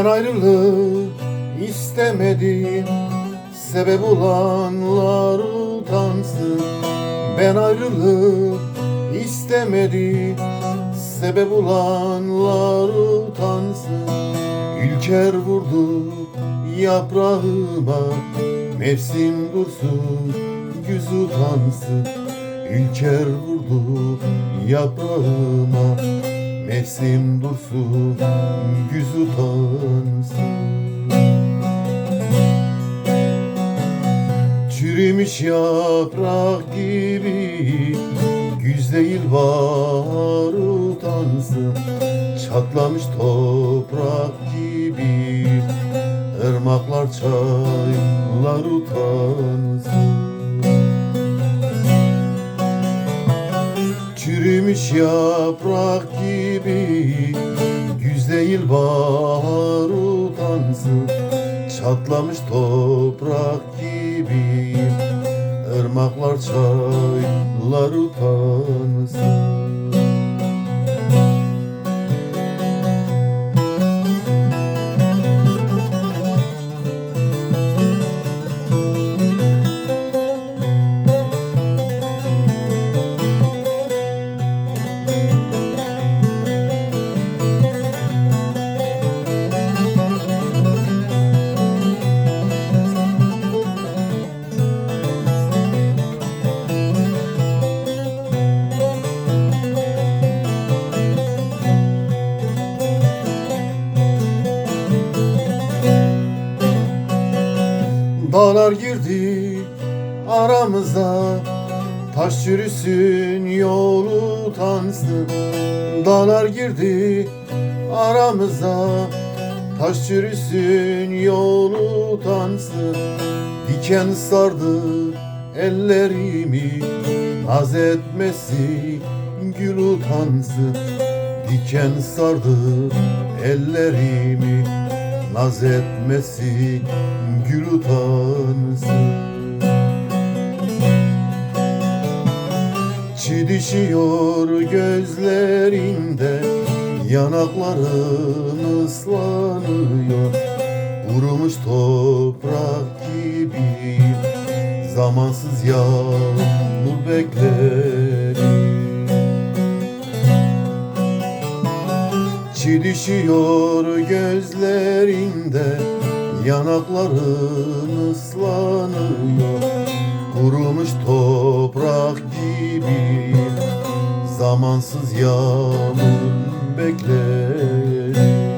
Ben ayrılık istemedim. Sebep olanlar utansın. Ben ayrılık istemedim. Sebep olanlar utansın. Ülker vurdu yaprağıma. Mevsim dursun güz utansın. Ülker vurdu yaprağıma Mevsim dursun güz utansın Çürümüş yaprak gibi Güz değil var utansın. Çatlamış toprak gibi Irmaklar çaylar utansın Çürümüş yaprak gibi Güz değil bahar utansın Çatlamış toprak gibi Irmaklar çaylar utansın Dağlar girdi aramıza. Taş yürüsün yolu utansın. Dağlar girdi aramıza. Taş yürüsün yolu utansın. Diken sardı ellerimi. Naz etmesi gül utansın. Diken sardı ellerimi. Naz etmesi gül utansın Çidişiyor gözlerinde Yanakların ıslanıyor. Kurumuş toprak gibi Zamansız yağmur bekler Çidişiyor gözlerinde Yanakların ıslanıyor Kurumuş toprak gibi. Zamansız yağmur bekler